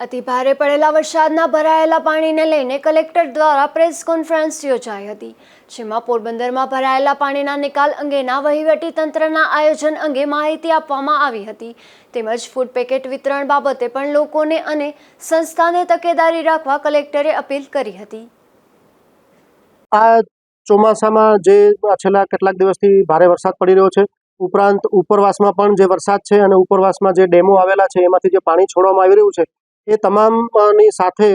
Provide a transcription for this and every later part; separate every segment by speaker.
Speaker 1: અતિ ભારે પડેલા વરસાદના ભરાયેલા પાણીને લઈને કલેક્ટર દ્વારા પ્રેસ કોન્ફરન્સ યોજાઈ હતી, જેમાં પોરબંદરમાં ભરાયેલા પાણીના નિકાલ અંગેના વહીવટી તંત્રના આયોજન અંગે માહિતી આપવામાં આવી હતી. તેમજ ફૂડ પેકેટ વિતરણ બાબતે પણ લોકોને અને સંસ્થાને તકેદારી રાખવા કલેક્ટરે અપીલ કરી હતી.
Speaker 2: આ ચોમાસામાં જે છેલ્લા કેટલાક દિવસથી ભારે વરસાદ પડી રહ્યો છે, ઉપરાંત ઉપરવાસમાં પણ જે વરસાદ છે અને ઉપરવાસમાં જે ડેમો આવેલા છે, એમાંથી જે પાણી છોડવામાં આવી રહ્યું છે એ તમામની સાથે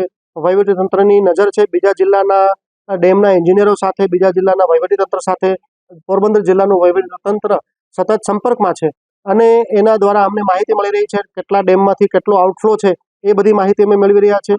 Speaker 2: વહીવટીતંત્રની નજર છે. બીજા જિલ્લાના ડેમના એન્જિનિયરો સાથે, બીજા જિલ્લાના વહીવટીતંત્ર સાથે, પોરબંદર જિલ્લાનું વહીવટીતંત્ર સતત સંપર્કમાં છે. અને એના દ્વારા અમને માહિતી મળી રહી છે કેટલા ડેમમાંથી કેટલો આઉટફ્લો છે એ બધી માહિતી અમે મેળવી રહ્યા છે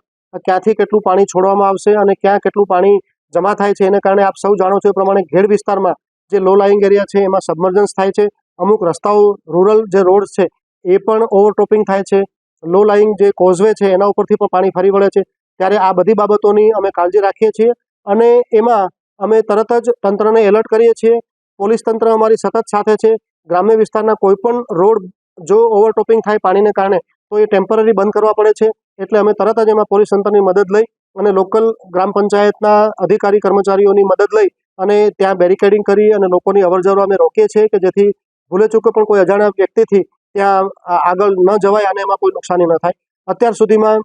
Speaker 2: ક્યાંથી કેટલું પાણી છોડવામાં આવશે અને ક્યાં કેટલું પાણી જમા થાય છે, એને કારણે આપ સૌ જાણો છો એ પ્રમાણે ઘેડ વિસ્તારમાં જે લો લાઇંગ એરિયા છે એમાં સબમર્જન્સ થાય છે. અમુક રસ્તાઓ રૂરલ જે રોડ છે એ પણ ઓવરટોપિંગ થાય છે. લો લાઇંગ જે કોઝવે છે, એના ઉપરથી પણ પાણી ફરી વળે છે. ત્યારે આ બધી બાબતોની અમે કાળજી રાખીએ છીએ અને એમાં અમે તરત જ તંત્રને એલર્ટ કરીએ છીએ. પોલીસ તંત્ર અમારી સતત સાથે છે. ગ્રામ્ય વિસ્તારના કોઈ પણ રોડ જો ઓવરટોપિંગ થાય પાણીને કારણે, તો એ ટેમ્પરરી બંધ કરવા પડે છે. એટલે અમે તરત જ એમાં પોલીસ તંત્રની મદદ લઈ અને લોકલ ગ્રામ પંચાયતના અધિકારી કર્મચારીઓની મદદ લઈ અને ત્યાં બેરિકેડિંગ કરી અને લોકોની અવરજવર અમે રોકીએ છીએ કે જેથી ભૂલે ચૂકે પણ કોઈ અજાણ્યા વ્યક્તિથી ત્યાં આગળ ન જવાય અને એમાં કોઈ નુકસાની ન થાય. અત્યાર સુધીમાં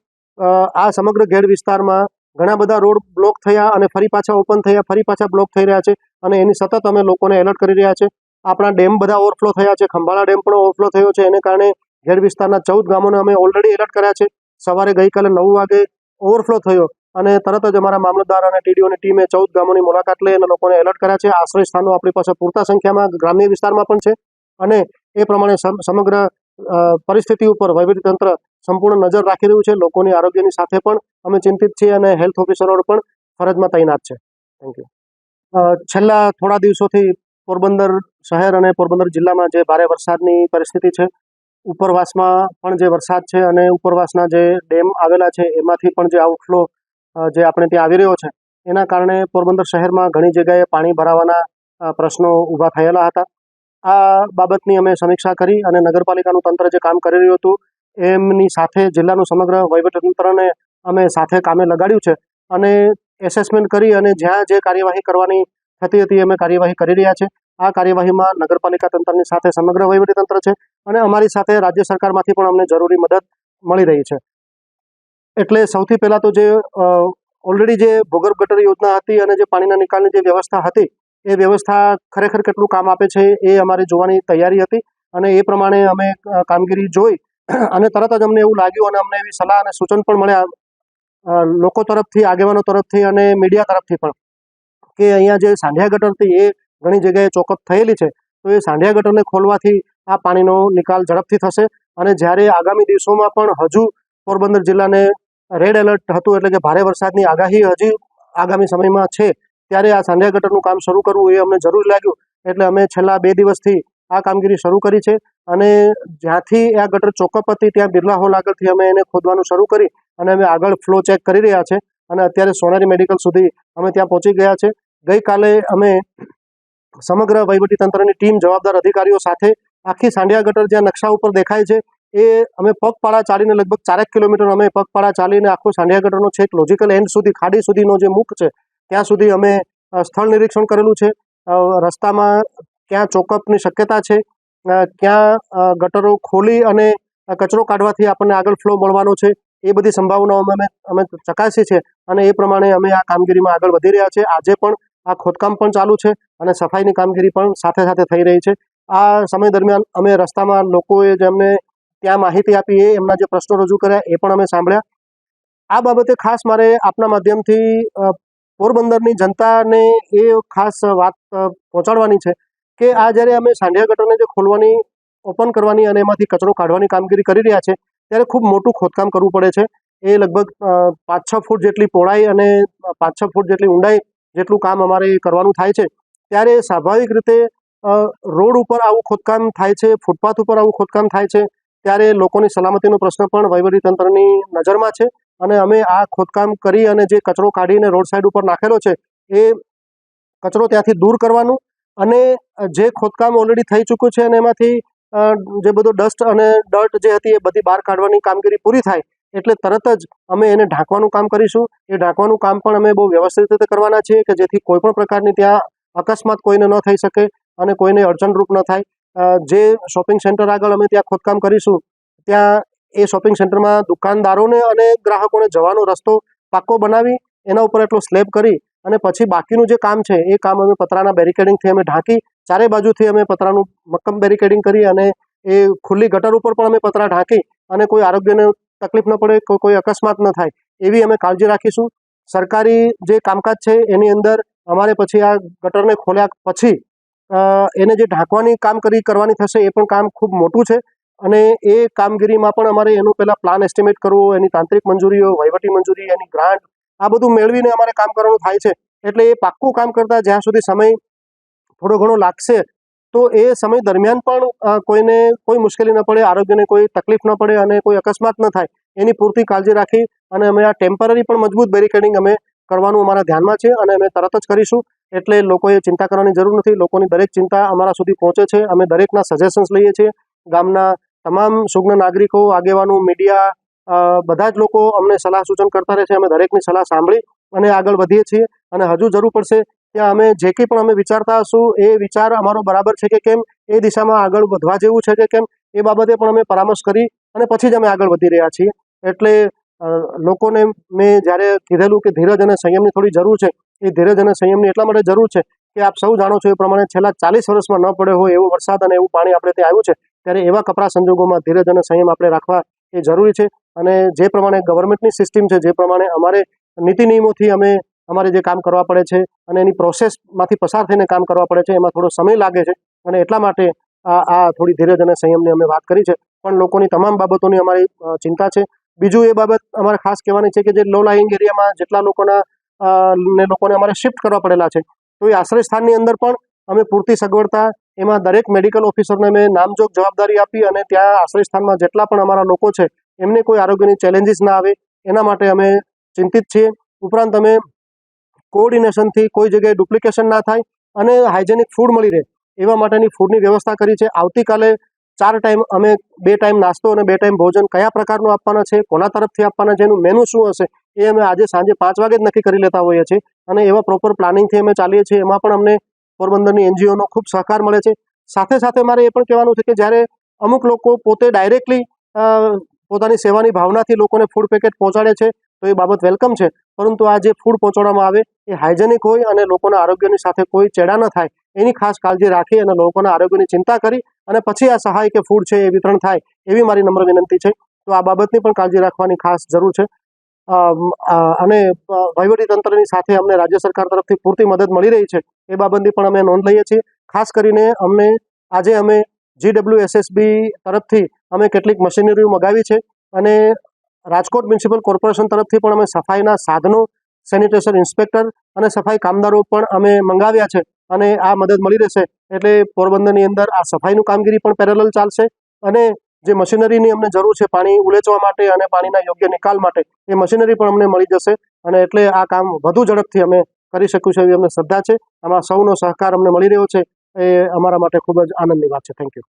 Speaker 2: આ સમગ્ર ઘેડ વિસ્તારમાં ઘણા બધા રોડ બ્લોક થયા અને ફરી પાછા ઓપન થયા, ફરી પાછા બ્લોક થઈ રહ્યા છે અને એની સતત અમે લોકોને એલર્ટ કરી રહ્યા છે. આપણા ડેમ બધા ઓવરફ્લો થયા છે, ખંભાળા ડેમ પણ ઓવરફ્લો થયો છે, એને કારણે ઘેડ વિસ્તારના ચૌદ ગામોને અમે ઓલરેડી એલર્ટ કર્યા છે. સવારે ગઈકાલે નવ વાગે ઓવરફ્લો થયો અને તરત જ અમારા મામલતદાર અને ટીડીઓની ટીમે ચૌદ ગામોની મુલાકાત લઈ અને લોકોને એલર્ટ કર્યા છે. આશ્રય સ્થાનો આપણી પાસે પૂરતા સંખ્યામાં ગ્રામ્ય વિસ્તારમાં પણ છે અને એ પ્રમાણે સમ- સમગ્ર પરિસ્થિતિ ઉપર વહીવટીતંત્ર સંપૂર્ણ નજર રાખી રહ્યું છે. લોકોની આરોગ્યની સાથે પણ અમે ચિંતિત છીએ અને હેલ્થ ઓફિસરો પણ ફરજમાં તૈનાત છે. થેન્ક યુ છેલ્લા થોડા દિવસોથી પોરબંદર શહેર અને પોરબંદર જિલ્લામાં જે ભારે વરસાદની પરિસ્થિતિ છે, ઉપરવાસમાં પણ જે વરસાદ છે અને ઉપરવાસના જે ડેમ આવેલા છે, એમાંથી પણ જે આઉટફ્લો જે આપણે ત્યાં આવી રહ્યો છે, એના કારણે પોરબંદર શહેરમાં ઘણી જગ્યાએ પાણી ભરાવાના પ્રશ્નો ઊભા થયેલા હતા. આ બાબતની અમે સમીક્ષા કરી અને નગરપાલિકાનું તંત્ર જે કામ કરી રહ્યું હતું, એમની સાથે જિલ્લાનું સમગ્ર વહીવટતંત્રને અમે સાથે કામે લગાડ્યું છે. અને એસેસમેન્ટ કરી અને જ્યાં જે કાર્યવાહી કરવાની થતી હતી, અમે કાર્યવાહી કરી રહ્યા છે આ કાર્યવાહીમાં નગરપાલિકા તંત્રની સાથે સમગ્ર વહીવટીતંત્ર છે અને અમારી સાથે રાજ્ય સરકારમાંથી પણ અમને જરૂરી મદદ મળી રહી છે. એટલે સૌથી પહેલાં તો જે ઓલરેડી જે ભૂગર્ભ ગટર યોજના હતી અને જે પાણીના નિકાલની જે વ્યવસ્થા હતી એ વ્યવસ્થા ખરેખર કેટલું કામ આપે છે એ અમારે જોવાની તૈયારી હતી અને એ પ્રમાણે અમે કામગીરી જોઈ અને તરત જ અમને એવું લાગ્યું અને અમને એવી સલાહ અને સૂચન પણ મળ્યા. લોકો તરફથી, આગેવાનો તરફથી અને મીડિયા તરફથી પણ કે અહીંયા જે સાંઢિયા ગટર હતી એ ઘણી જગ્યાએ ચોકઅપ થયેલી છે. તો એ સાંઢિયા ગટરને ખોલવાથી આ પાણીનો નિકાલ ઝડપથી થશે અને જ્યારે આગામી દિવસોમાં પણ હજુ પોરબંદર જિલ્લાને રેડ એલર્ટ હતું એટલે કે ભારે વરસાદની આગાહી હજી આગામી સમયમાં છે ત્યારે આ સાંઢિયા ગટરનું કામ શરૂ કરવું એ અમને જરૂરી લાગ્યું. એટલે અમે છેલ્લા બે દિવસથી આ કામગીરી શરૂ કરી છે અને જ્યાંથી આ ગટર ચોકઅપ હતી ત્યાં બિરલા હોલ આગળથી અમે એને ખોદવાનું શરૂ કરી અને અમે આગળ ફ્લો ચેક કરી રહ્યા છે અને અત્યારે સોનારી મેડિકલ સુધી અમે ત્યાં પહોંચી ગયા છે. ગઈકાલે અમે સમગ્ર વહીવટીતંત્રની ટીમ, જવાબદાર અધિકારીઓ સાથે આખી સાંડિયા ગટર જ્યાં નકશા ઉપર દેખાય છે એ અમે પગપાળા ચાલીને લગભગ ચારેક કિલોમીટર અમે પગપાળા ચાલીને આખું સાંડિયા ગટરનો છેક લોજિકલ એન્ડ સુધી, ખાડી સુધીનો જે મુખ છે ત્યાં સુધી અમે સ્થળ નિરીક્ષણ કરેલું છે. રસ્તામાં ક્યાં ચોકઅપની શક્યતા છે ક્યાં ગટરો ખોલી અને કચરો કાઢવાથી આપણને આગળ ફ્લો મળવાનો છે, એ બધી સંભાવનાઓ અમે અમે ચકાસી છે અને એ પ્રમાણે અમે આ કામગીરીમાં આગળ વધી રહ્યા છે આજે પણ આ ખોદકામ પણ ચાલુ છે અને સફાઈની કામગીરી પણ સાથે સાથે થઈ રહી છે. આ સમય દરમિયાન અમે રસ્તામાં લોકોએ જેમને ત્યાં માહિતી આપી એ, એમના જે પ્રશ્નો રજૂ કર્યા એ પણ અમે સાંભળ્યા. આ બાબતે ખાસ મારે આપના માધ્યમથી પોરબંદરની જનતાને એ ખાસ વાત પહોંચાડવાની છે કે આ જ્યારે અમે સાંઢિયા ગટરને જે ખોલવાની, ઓપન કરવાની અને એમાંથી કચરો કાઢવાની કામગીરી કરી રહ્યા છે, ત્યારે ખૂબ મોટું ખોદકામ કરવું પડે છે. એ લગભગ પાંચ છ ફૂટ જેટલી પહોળાઈ અને પાંચ છ ફૂટ જેટલી ઊંડાઈ જેટલું કામ અમારે કરવાનું થાય છે. ત્યારે સ્વાભાવિક રીતે રોડ ઉપર આવું ખોદકામ થાય છે, ફૂટપાથ ઉપર આવું ખોદકામ થાય છે, ત્યારે લોકોની સલામતીનો પ્રશ્ન પણ વહીવટીતંત્રની નજરમાં છે. અને અમે આ ખોદકામ કરી અને જે કચરો કાઢીને રોડ સાઈડ ઉપર નાખેલો છે, એ કચરો ત્યાંથી દૂર કરવાનું અને જે ખોદકામ ઓલરેડી થઈ ચૂક્યું છે અને એમાંથી જે બધો ડસ્ટ અને ડર્ટ જે હતી એ બધી બહાર કાઢવાની કામગીરી પૂરી થાય, એટલે તરત જ અમે એને ઢાંકવાનું કામ કરીશું. એ ઢાંકવાનું કામ પણ અમે બહુ વ્યવસ્થિત રીતે કરવાના છીએ કે જેથી કોઈ પણ પ્રકારની ત્યાં અકસ્માત કોઈને ન થઈ શકે અને કોઈને અડચણરૂપ ન થાય. જે શોપિંગ સેન્ટર આગળ અમે ત્યાં ખોદકામ કરીશું, ત્યાં એ શોપિંગ સેન્ટરમાં દુકાનદારોને અને ગ્રાહકોને જવાનો રસ્તો પાક્કો બનાવી, એના ઉપર એટલો સ્લેબ કરી અને પછી બાકીનું જે કામ છે, એ કામ અમે પતરાના બેરિકેડિંગથી અમે ઢાંકી, ચારે બાજુથી અમે પતરાનું મક્કમ બેરિકેડિંગ કરી અને એ ખુલ્લી ગટર ઉપર પણ અમે પતરા ઢાંકી અને કોઈ આરોગ્યને તકલીફ ન પડે, કોઈ અકસ્માત ન થાય, એવી અમે કાળજી રાખીશું. સરકારી જે કામકાજ છે, એની અંદર અમારે પછી આ ગટરને ખોલ્યા પછી એને જે ઢાંકવાની કામ કરી, કરવાની થશે, એ પણ કામ ખૂબ મોટું છે. અને એ કામગીરીમાં પણ અમારે એનું પહેલાં પ્લાન એસ્ટિમેટ કરવો એની તાંત્રિક મંજૂરીઓ વહીવટી મંજૂરી, એની ગ્રાન્ટ આ બધું મેળવીને અમારે કામ કરવાનું થાય છે. એટલે એ પાક્કું કામ કરતાં જ્યાં સુધી સમય થોડો ઘણો લાગશે, તો એ સમય દરમિયાન પણ કોઈને કોઈ મુશ્કેલી ન પડે, આરોગ્યને કોઈ તકલીફ ન પડે અને કોઈ અકસ્માત ન થાય, એની પૂરતી કાળજી રાખી અને અમે આ ટેમ્પરરી પણ મજબૂત બેરિકેડિંગ અમે કરવાનું અમારા ધ્યાનમાં છે અને અમે તરત જ કરીશું. એટલે લોકોએ ચિંતા કરવાની જરૂર નથી, લોકોની દરેક ચિંતા અમારા સુધી પહોંચે છે, અમે દરેકના સજેશન્સ લઈએ છીએ. ગામના તમામ સુજ્ઞ નાગરિકો, આગેવાનો મીડિયા બધા જ લોકો અમને સલાહ સૂચન કરતા રહે છે. અમે દરેકની સલાહ સાંભળી અને આગળ વધીએ છીએ. અને હજુ જરૂર પડશે ત્યાં અમે જે કંઈ પણ અમે વિચારતા હશું, એ વિચાર અમારો બરાબર છે કે કેમ? એ દિશામાં આગળ વધવા જેવું છે કે કેમ? એ બાબતે પણ અમે પરામર્શ કરી અને પછી જ અમે આગળ વધી રહ્યા છીએ. એટલે લોકોને મેં જ્યારે કીધેલું કે ધીરજ અને સંયમની થોડી જરૂર છે, એ ધીરજ અને સંયમની એટલા માટે જરૂર છે કે આપ સૌ જાણો છો એ પ્રમાણે છેલ્લા ચાલીસ વર્ષમાં ન પડ્યો હોય એવો વરસાદ અને એવું પાણી આપણે ત્યાં આવ્યું છે. ત્યારે એવા કપરા સંજોગોમાં ધીરજ અને સંયમ આપણે રાખવા એ જરૂરી છે. અને જે પ્રમાણે ગવર્મેન્ટની સિસ્ટમ છે, જે પ્રમાણે અમારે નીતિ નિયમોથી અમે અમારે જે કામ કરવા પડે છે અને એની પ્રોસેસમાંથી પસાર થઈને કામ કરવા પડે છે, એમાં થોડો સમય લાગે છે અને એટલા માટે આ આ થોડી ધીરજ અને સંયમની અમે વાત કરી છે. પણ લોકોની તમામ બાબતોની અમારી ચિંતા છે. બીજું એ બાબત અમારે ખાસ કહેવાની છે કે જે લો લાઈંગ એરિયામાં જેટલા લોકોના ને લોકોને અમારે શિફ્ટ કરવા પડેલા છે, તો એ આશ્રય સ્થાનની અંદર પણ અમે પૂરતી સગવડતા એમાં દરેક મેડિકલ ઓફિસરને અમે નામજોગ જવાબદારી આપી અને ત્યાં આશ્રય સ્થાનમાં જેટલા પણ અમારા લોકો છે, એમને કોઈ આરોગ્યની ચેલેન્જીસ ના આવે, એના માટે અમે ચિંતિત છીએ. ઉપરાંત અમે કોઓર્ડિનેશનથી કોઈ જગ્યાએ ડુપ્લિકેશન ના થાય અને હાઇજેનિક ફૂડ મળી રહે, એવા માટેની ફૂડની વ્યવસ્થા કરી છે. આવતીકાલે ચાર ટાઈમ અમે બે ટાઈમ નાસ્તો અને બે ટાઈમ ભોજન કયા પ્રકારનું આપવાના છે, કોના તરફથી આપવાના છે, એનું મેનુ શું હશે, એ અમે આજે સાંજે પાંચ વાગે જ નક્કી કરી લેતા હોઈએ છીએ અને એવા પ્રોપર પ્લાનિંગથી અમે ચાલીએ છીએ. એમાં પણ અમને પોરબંદરની એનજીઓનો ખૂબ સહકાર મળે છે. સાથે સાથે મારે એ પણ કહેવાનું છે કે જ્યારે અમુક લોકો પોતે ડાયરેક્ટલી પોતાની સેવાની ભાવનાથી લોકોને ફૂડ પેકેટ પહોંચાડે છે, તો એ બાબત વેલકમ છે. પરંતુ આ જે ફૂડ પહોંચાડવામાં આવે, એ હાઇજેનિક હોય અને લોકોના આરોગ્યની સાથે કોઈ ચેડા ન થાય. એની ખાસ કાળજી રાખી અને લોકોના આરોગ્યની ચિંતા કરી અને પછી આ સહાય કે ફૂડ છે એ વિતરણ થાય, એવી મારી નમ્ર વિનંતી છે. તો આ બાબતની પણ કાળજી રાખવાની ખાસ જરૂર છે. અને વહીવટીતંત્રની વહીવટી તંત્રની સાથે અમને રાજ્ય સરકાર તરફથી પૂરતી મદદ મળી રહી છે. એ બાબતની પણ અમે નોંધ લઈએ છીએ. ખાસ કરીને અમને, આજે અમે જીડબ્લ્યુ એસએસબી તરફથી અમે કેટલીક મશીનરીઓ મગાવી છે અને રાજકોટ મ્યુનિસિપલ કોર્પોરેશન તરફથી પણ અમે સફાઈના સાધનો, સેનિટેશન ઇન્સ્પેક્ટર અને સફાઈ કામદારો પણ અમે મંગાવ્યા છે અને આ મદદ મળી રહેશે. એટલે પોરબંદરની અંદર આ સફાઈનું કામગીરી પણ પેરેલલ ચાલશે અને જે મશીનરીની અમને જરૂર છે પાણી ઉલેચવા માટે અને પાણીના યોગ્ય નિકાલ માટે, એ મશીનરી પણ અમને મળી જશે અને એટલે આ કામ વધુ ઝડપથી અમે કરી શકીશું એવી અમને શ્રદ્ધા છે. આમાં સૌનો સહકાર અમને મળી રહ્યો છે. એ અમારા માટે ખૂબ જ આનંદની વાત છે. Thank you